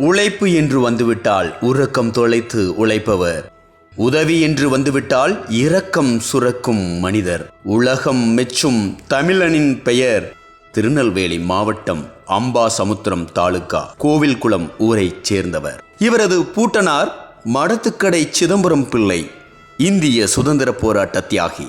உழைப்பு என்று வந்துவிட்டால் உறக்கம் தொலைத்து உழைப்பவர். உதவி என்று வந்துவிட்டால் இரக்கம் சுரக்கும் மனிதர். உலகம் மெச்சும் தமிழனின் பெயர். திருநெல்வேலி மாவட்டம் அம்பாசமுத்திரம் தாலுகா கோவில்குளம் ஊரைச் சேர்ந்தவர். இவரது பூட்டனார் மடத்துக்கடை சிதம்பரம் பிள்ளை இந்திய சுதந்திர போராட்ட தியாகி.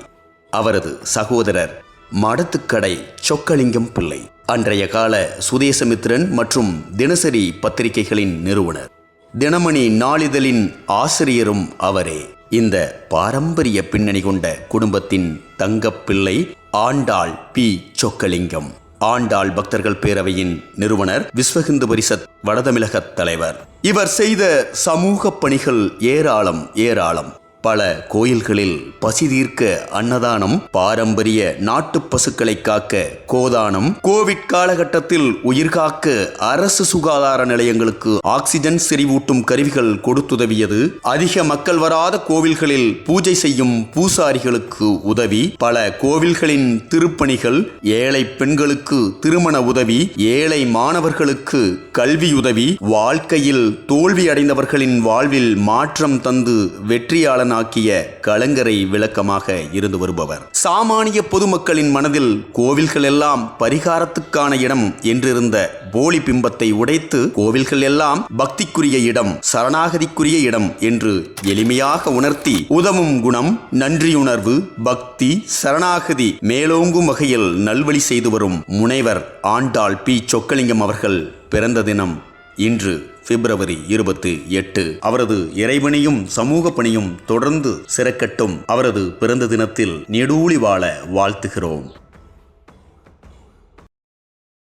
அவரது சகோதரர் மடத்துக்கடை சொக்கலிங்கம் பிள்ளை. அன்றைய கால சுதேசமித்திரன் மற்றும் தினசரி பத்திரிகைகளின் நிறுவனர். தினமணி நாளிதழின் ஆசிரியரும் அவரே. இந்த பாரம்பரிய பின்னணி கொண்ட குடும்பத்தின் தங்கப்பிள்ளை ஆண்டாள் பி. சொக்கலிங்கம். ஆண்டாள் பக்தர்கள் பேரவையின் நிறுவனர் விஸ்வஹிந்து பரிஷத் வடதமிழக தலைவர். இவர் செய்த சமூக பணிகள் ஏராளம் ஏராளம். பல கோயில்களில் பசி தீர்க்க அன்னதானம் பாரம்பரிய நாட்டு பசுக்களை காக்க கோதானம் கோவிட் காலகட்டத்தில் உயிர்காக்க அரசு சுகாதார நிலையங்களுக்கு ஆக்சிஜன் செறிவூட்டும் கருவிகள் கொடுத்துதவியது. அதிக மக்கள் வராத கோவில்களில் பூஜை செய்யும் பூசாரிகளுக்கு உதவி. பல கோவில்களின் திருப்பணிகள் ஏழை பெண்களுக்கு திருமண உதவி ஏழை மாணவர்களுக்கு கல்வியுதவி. வாழ்க்கையில் தோல்வி அடைந்தவர்களின் வாழ்வில் மாற்றம் தந்து வெற்றியாளனாக்கிய கலங்கரை விளக்கமாக இருந்து வருபவர். சாமானிய பொதுமக்களின் மனதில் கோவில்கள் எல்லாம் பரிகாரத்துக்கான இடம் என்றிருந்த போலி பிம்பத்தை உடைத்து கோவில்கள் எல்லாம் பக்திக்குரிய இடம் சரணாகதிக்குரிய இடம் என்று எளிமையாக உணர்த்தி உதவும் குணம் நன்றியுணர்வு பக்தி சரணாகதி மேலோங்கும் வகையில் நல்வழி செய்து வரும் முனைவர் ஆண்டாள் பி. சொக்கலிங்கம் அவர்கள் பிறந்த தினம். இன்று பிப்ரவரி இருபத்தி எட்டு. அவரது இறைவனையும் சமூக பணியும் தொடர்ந்து சிறக்கட்டும். அவரது பிறந்த தினத்தில் நெடூழி வாழ வாழ்த்துகிறோம்.